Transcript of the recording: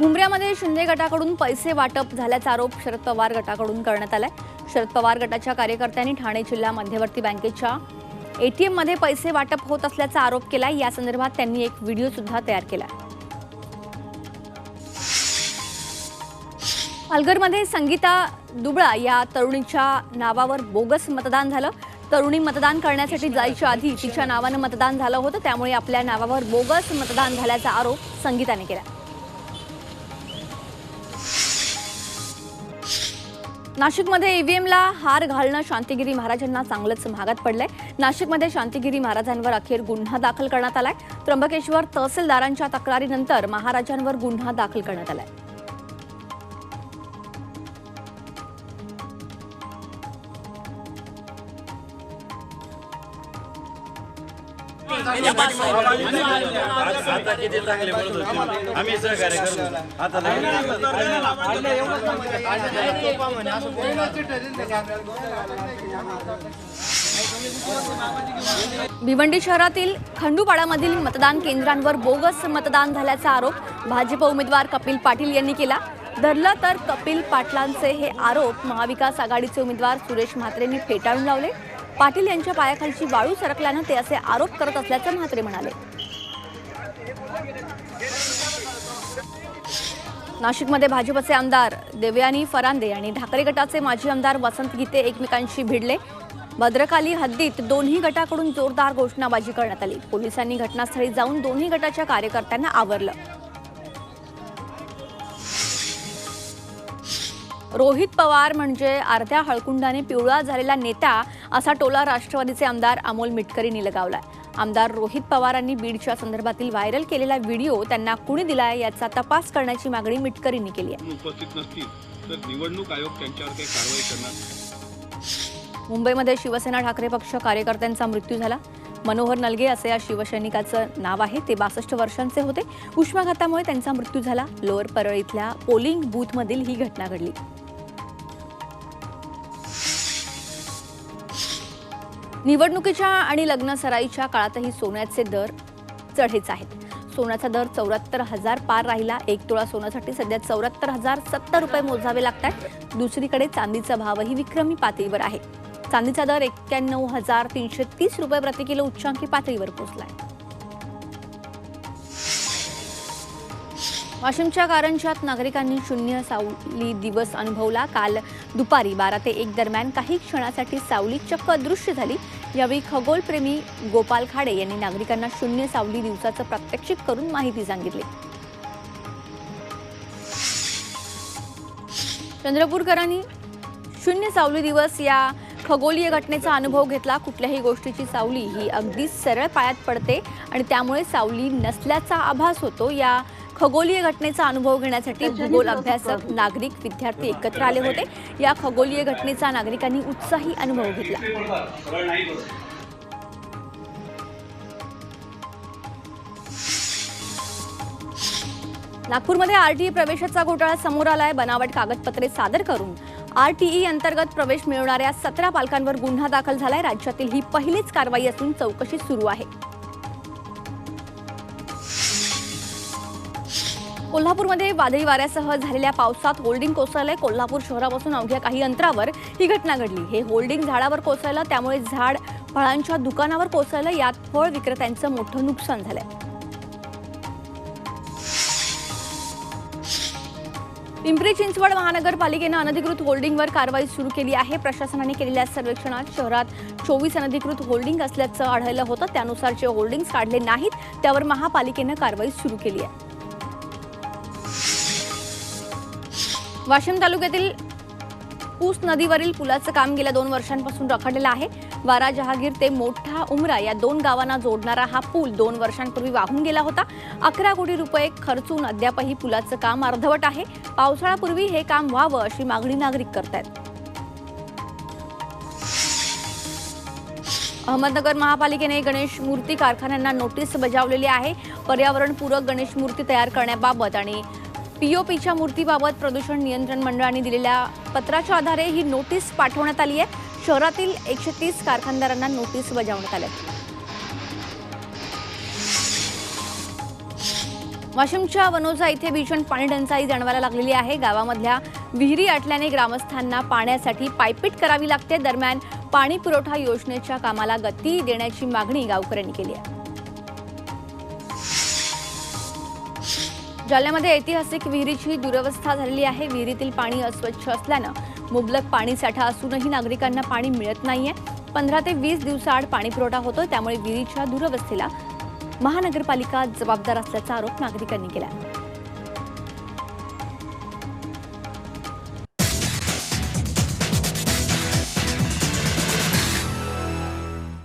मुंबऱ्यामध्ये शिंदे गटाकडून पैसे वाटप झाल्याचा आरोप शरद पवार गटाकडून करण्यात आलाय. शरद पवार गटाच्या कार्यकर्त्यांनी ठाणे जिल्हा मध्यवर्ती बँकेच्या एटीएममध्ये पैसे वाटप होत असल्याचा आरोप केलाय. या संदर्भात त्यांनी एक व्हिडिओ सुद्धा तयार केलाय. पालघरमध्ये संगीता दुबळा या तरुणीच्या नावावर बोगस मतदान झालं. तरुणी मतदान करण्यासाठी जायच्या आधी तिच्या नावानं मतदान झालं होतं. त्यामुळे आपल्या नावावर बोगस मतदान झाल्याचा आरोप संगीताने केला नाशिकमध्ये ईव्हीएमला हार घालणं शांतिगिरी महाराजांना चांगलंच महागात पडलंय. नाशिकमध्ये शांतिगिरी महाराजांवर अखेर गुन्हा दाखल करण्यात आलाय. त्र्यंबकेश्वर तहसीलदारांच्या तक्रारीनंतर महाराजांवर गुन्हा दाखल करण्यात आलाय. आता किती चांगले बोलत होते आम्ही सहकार्य करू आता भिवंडी शहरातील खंडूपाडामधील मतदान केंद्रांवर बोगस मतदान झाल्याचा आरोप भाजप उमेदवार कपिल पाटील यांनी केला. धरलं तर कपिल पाटलांचे हे आरोप महाविकास आघाडीचे उमेदवार सुरेश म्हात्रेंनी फेटाळून लावले. पाटील यांच्या पायाखालची वाळू सरकल्यानं ते असे आरोप करत असल्याचं म्हात्रे म्हणाले. नाशिकमध्ये भाजपचे आमदार देवयानी फरांदे आणि ठाकरे गटाचे माजी आमदार वसंत गीते एकमेकांशी भिडले. भद्रकाली हद्दीत दोन्ही गटाकडून जोरदार घोषणाबाजी करण्यात आली. पोलिसांनी घटनास्थळी जाऊन दोन्ही गटाच्या कार्यकर्त्यांना आवरलं. रोहित पवार म्हणजे अर्ध्या हळकुंडाने पिवळा झालेला नेता असा टोला राष्ट्रवादीचे आमदार अमोल मिटकरींनी लगावलाय. आमदार रोहित पवारांनी बीडच्या संदर्भातील व्हायरल केलेला व्हिडिओ त्यांना कुणी दिलाय याचा तपास करण्याची मागणी मिटकरींनी केली आहे. उपस्थित नसतील तर निवडणूक आयोग त्यांच्यावर काही कारवाई करणार मुंबईमध्ये शिवसेना ठाकरे पक्ष कार्यकर्त्यांचा मृत्यू झाला. मनोहर नलगे असे या शिवसैनिकाचं नाव आहे ते बासष्ट वर्षांचे होते. उष्माघातामुळे त्यांचा मृत्यू झाला. लोअर परळ इथल्या पोलिंग बूथमधील ही घटना घडली. निवडणुकीच्या आणि लग्न सराईच्या काळातही सोन्याचे दर चढेच आहेत. सोन्याचा दर चौऱ्याहत्तर हजार पार राहिला. एक तोळा सोन्यासाठी सध्या चौऱ्याहत्तर हजार सत्तर रुपये मोजावे लागतात. दुसरीकडे चांदीचा भावही विक्रमी पातळीवर आहे. चांदीचा दर एक्क्याण्णव हजार तीनशे तीस रुपये प्रति किलो उच्चांकी पातळीवर पोहोचला आहे वाशिमच्या कारंजात नागरिकांनी शून्य सावली दिवस अनुभवला. काल दुपारी बारा ते एक दरम्यान काही क्षणासाठी सावली चक्क अदृश्य झाली. यावेळी खगोलप्रेमी गोपाल खाडे यांनी नागरिकांना शून्य सावली दिवसाचं प्रात्यक्षिक करून माहिती सांगितली. चंद्रपूरकरांनी शून्य सावली दिवस या खगोलीय घटनेचा अनुभव घेतला. कुठल्याही गोष्टीची सावली ही अगदी सरळ पायात पडते आणि त्यामुळे सावली नसल्याचा आभास होतो. या खगोलीय घटनेचा अनुभव घेण्यासाठी भूगोल अभ्यासक नागरिक विद्यार्थी एकत्र आले होते. या खगोलीय घटनेचा नागरिकांनी उत्साही अनुभव घेतला. नागपूरमध्ये आरटीई प्रवेशाचा घोटाळा समोर आलाय. बनावट कागदपत्रे सादर करून आरटीई अंतर्गत प्रवेश मिळवणाऱ्या सतरा पालकांवर गुन्हा दाखल झालाय. राज्यातील ही पहिलीच कारवाई असून चौकशी सुरू आहे. कोल्हापूरमध्ये वादळी वाऱ्यासह झालेल्या पावसात होल्डिंग कोसळले कोल्हापूर शहरापासून अवघ्या काही अंतरावर ही घटना घडली. हे होल्डिंग झाडावर कोसळलं त्यामुळे झाड फळांच्या दुकानावर कोसळलं. यात फळ विक्रेत्यांचं मोठं नुकसान झालंय. पिंपरी चिंचवड महानगरपालिकेनं अनधिकृत होल्डिंगवर कारवाई सुरू केली आहे. प्रशासनाने केलेल्या सर्वेक्षणात शहरात चोवीस अनधिकृत होल्डिंग असल्याचं आढळलं होतं. त्यानुसार जे होल्डिंग्स काढले नाहीत त्यावर महापालिकेनं कारवाई सुरू केली आहे. वाशिम तालुक्यातील ऊस नदीवरील पुलाचं काम गेल्या दोन वर्षांपासून रखडलेलं आहे. वारा जहागीर ते मोठा उमरा या दोन गावांना जोडणारा हा पूल दोन वर्षांपूर्वी वाहून गेला होता. अकरा कोटी रुपये खर्चून अद्यापही पुलाचं काम अर्धवट आहे. पावसाळ्यापूर्वी हे काम व्हावं अशी मागणी नागरिक करतायत. अहमदनगर महापालिकेने गणेश मूर्ती कारखान्यांना नोटीस बजावलेली आहे. पर्यावरणपूरक गणेश मूर्ती तयार करण्याबाबत आणि पीओपीच्या मूर्तीबाबत प्रदूषण नियंत्रण मंडळाने दिलेल्या पत्राच्या आधारे ही नोटीस पाठवण्यात आली आहे. शहरातील एकशे तीस कारखानदारांना नोटीस बजावण्यात आल्या वाशिमच्या वनोजा इथे भीषण पाणी टंचाई जाणवायला लागलेली आहे. गावामधल्या विहिरी आटल्याने ग्रामस्थांना पाण्यासाठी पायपीट करावी लागते. दरम्यान पाणी पुरवठा योजनेच्या कामाला गती देण्याची मागणी गावकऱ्यांनी केली आहे. जालन्यामध्ये ऐतिहासिक विहिरीची दुरवस्था झालेली आहे. विहिरीतील पाणी अस्वच्छ असल्यानं मुबलक पाणीसाठा असूनही नागरिकांना पाणी मिळत नाहीये. पंधरा ते वीस दिवसाआड पाणी पुरवठा होतो त्यामुळे विहिरीच्या दुरवस्थेला महानगरपालिका जबाबदार असल्याचा आरोप नागरिकांनी केला